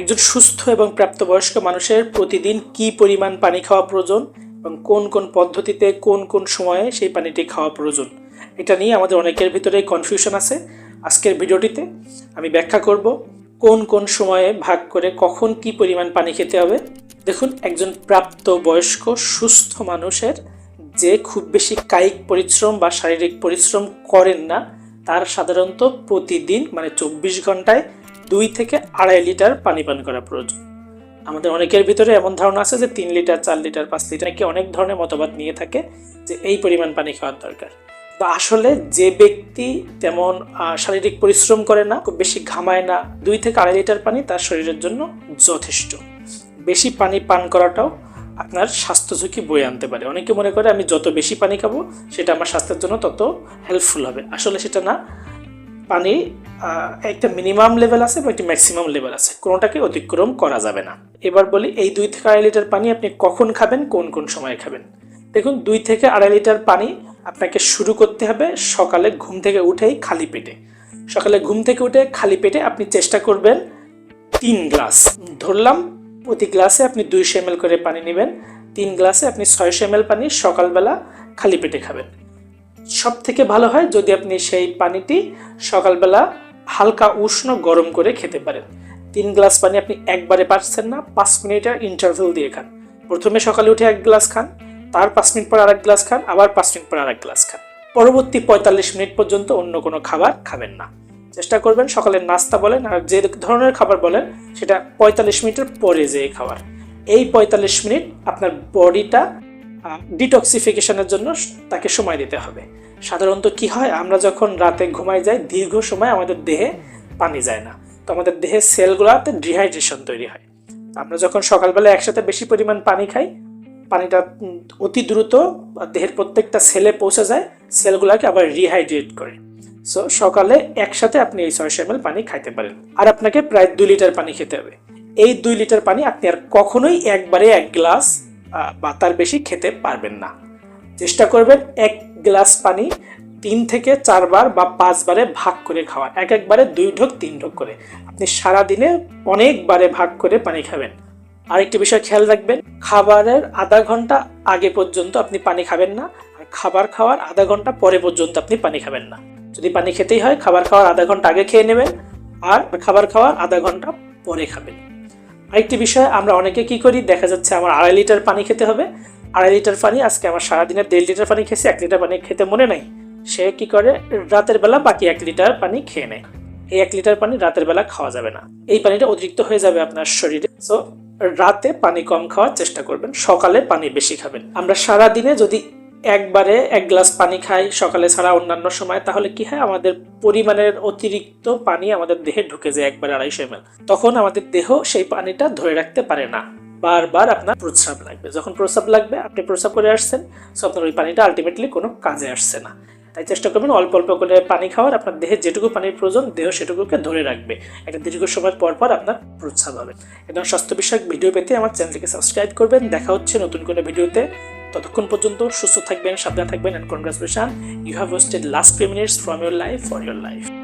একজন সুস্থ এবং প্রাপ্তবয়স্ক মানুষের প্রতিদিন কি পরিমাণ পানি খাওয়া প্রয়োজন এবং কোন কোন পদ্ধতিতে কোন কোন সময়ে সেই পানিটি খাওয়া প্রয়োজন? এটা নিয়ে আমাদের অনেকের ভিতরে কনফিউশন আছে। আজকের ভিডিওটিতে আমি ব্যাখ্যা করব কোন কোন সময়ে ভাগ করে কখন কি পরিমাণ পানি খেতে হবে। দেখুন, একজন প্রাপ্ত বয়স্ক সুস্থ মানুষের যে খুব বেশি কায়িক পরিশ্রম বা শারীরিক পরিশ্রম করেন না, তার সাধারণত প্রতিদিন মানে চব্বিশ ঘন্টায় দুই থেকে আড়াই লিটার পানি পান করা প্রয়োজন। আমাদের অনেকের ভিতরে এমন ধারণা আছে যে তিন লিটার, চার লিটার, পাঁচ লিটার কি অনেক ধরনের মতবাদ নিয়ে থাকে যে এই পরিমাণ পানি খাওয়ার দরকার। তো আসলে যে ব্যক্তি তেমন শারীরিক পরিশ্রম করে না, খুব বেশি ঘামায় না, দুই থেকে আড়াই লিটার পানি তার শরীরের জন্য যথেষ্ট। বেশি পানি পান করাটাও আপনার স্বাস্থ্য ঝুঁকি বয়ে আনতে পারে। অনেকে মনে করে আমি যত বেশি পানি খাব, সেটা আমার স্বাস্থ্যের জন্য তত হেল্পফুল হবে। আসলে সেটা না। পানি একটা মিনিমাম লেভেল আছে বা একটা ম্যাক্সিমাম লেভেল আছে। কোনোটাকে অতিক্রম করা যাবে না। এবার বলি, এই দুই থেকে আড়াই লিটার পানি আপনি কখন খাবেন, কোন কোন সময় খাবেন? দেখুন, দুই থেকে আড়াই লিটার পানি আপনাকে শুরু করতে হবে সকালে ঘুম থেকে উঠেই খালি পেটে। সকালে ঘুম থেকে উঠে খালি পেটে আপনি চেষ্টা করবেন তিন গ্লাস। ধরলাম, প্রতি গ্লাসে আপনি দুইশো এম করে পানি নেবেন। তিন গ্লাসে আপনি ছয়শো এম পানি সকালবেলা খালি পেটে খাবেন। সব থেকে ভালো হয় যদি আপনি সেই পানিটি সকালবেলা হালকা উষ্ণ গরম করে খেতে পারেন। তিন গ্লাস পানি আপনি একবারে পারছেন না, পাঁচ মিনিটের ইন্টারভেল দিয়ে খান। প্রথমে সকালে উঠে এক গ্লাস খান, তার পাঁচ মিনিট পর আরেক গ্লাস খান, আবার পাঁচ মিনিট পর আরেক গ্লাস খান। পরবর্তী পঁয়তাল্লিশ মিনিট পর্যন্ত অন্য কোনো খাবার খাবেন না। চেষ্টা করবেন সকালের নাস্তা বলেন, আর যে ধরনের খাবার বলেন, সেটা পঁয়তাল্লিশ মিনিটের পরে যেয়ে খাবার এই পঁয়তাল্লিশ মিনিট আপনার বডিটা ডিটক্সিফিকেশনের জন্য তাকে সময় দিতে হবে। সাধারণত কি হয়? আমরা যখন রাতে ঘুমাই যাই, দীর্ঘ সময় আমাদের দেহে পানি যায় না। তো আমাদের দেহের সেলগুলোতে ডিহাইড্রেশন তৈরি হয়। আমরা যখন সকালবেলা একসাথে বেশি পরিমাণ পানি খাই, পানিটা অতি দ্রুত দেহের প্রত্যেকটা সেলে পৌঁছে যায়, সেলগুলোকে আবার রিহাইড্রেট করে। সো সকালে একসাথে আপনি এই ছয়শো এম পানি খাইতে পারেন। আর আপনাকে প্রায় দুই লিটার পানি খেতে হবে। এই দুই লিটার পানি আপনি আর কখনোই একবারে এক গ্লাস বা তার বেশি খেতে পারবেন না। চেষ্টা করবেন এক গ্লাস পানি তিন থেকে চারবার বা পাঁচবারে ভাগ করে খাওয়া এক একবারে দুই ঢোক, তিন ঢোক করে। আপনি সারাদিনে অনেকবারে ভাগ করে পানি খাবেন। আরেকটি বিষয় খেয়াল রাখবেন, খাবারের আধা ঘণ্টা আগে পর্যন্ত আপনি পানি খাবেন না, আর খাবার খাওয়ার আধা ঘণ্টা পরে পর্যন্ত আপনি পানি খাবেন না। যদি পানি খেতেই হয়, খাবার খাওয়ার আধা ঘণ্টা আগে খেয়ে নেবেন, আর খাবার খাওয়ার আধা ঘণ্টা পরে খাবেন। আরেকটি বিষয়, আমরা অনেকে কি করি? দেখা যাচ্ছে আমার আড়াই লিটার পানি খেতে হবে। আড়াই লিটার পানি, আজকে আমার সারাদিনের দেড় লিটার পানি খেয়েছি, এক লিটার পানি খেতে মনে নাই। সে কি করে? রাতের বেলা বাকি এক লিটার পানি খেয়ে নেয়। এই এক লিটার পানি রাতের বেলা খাওয়া যাবে না। এই পানিটা অতিরিক্ত হয়ে যাবে আপনার শরীরে। সো রাতে পানি কম খাওয়ার চেষ্টা করবেন, সকালে পানি বেশি খাবেন। আমরা সারা দিনে যদি একবারে এক গ্লাস পানি খাই সকালে ছাড়া অন্যান্য সময়, তাহলে কি হয়? আমাদের পরিমাণের অতিরিক্ত পানি আমাদের দেহে ঢুকে যায় একবারে আড়াইশো এম তখন আমাদের দেহ সেই পানিটা ধরে রাখতে পারে না। বারবার আপনার প্রস্রাব লাগবে। যখন প্রস্রাব লাগবে, আপনি প্রস্রাব করে আসছেন সো আপনার ওই পানিটা আলটিমেটলি কোনো কাজে আসছে না। তাই চেষ্টা করবেন অল্প অল্প করে পানি খাওয়ার। আপনার দেহে যেটুকু পানির প্রয়োজন, দেহ সেটুকুকে ধরে রাখবে। একটা দীর্ঘ সময় পর পর আপনার প্রস্রাব হবে। একদম স্বাস্থ্য বিষয়ক ভিডিও পেতে আমার চ্যানেলটিকে সাবস্ক্রাইব করবেন। দেখা হচ্ছে নতুন কোনো ভিডিওতে। ততক্ষণ পর্যন্ত সুস্থ থাকবেন, সাবধান থাকবেন and congratulation you have wasted last few minutes from your life for your life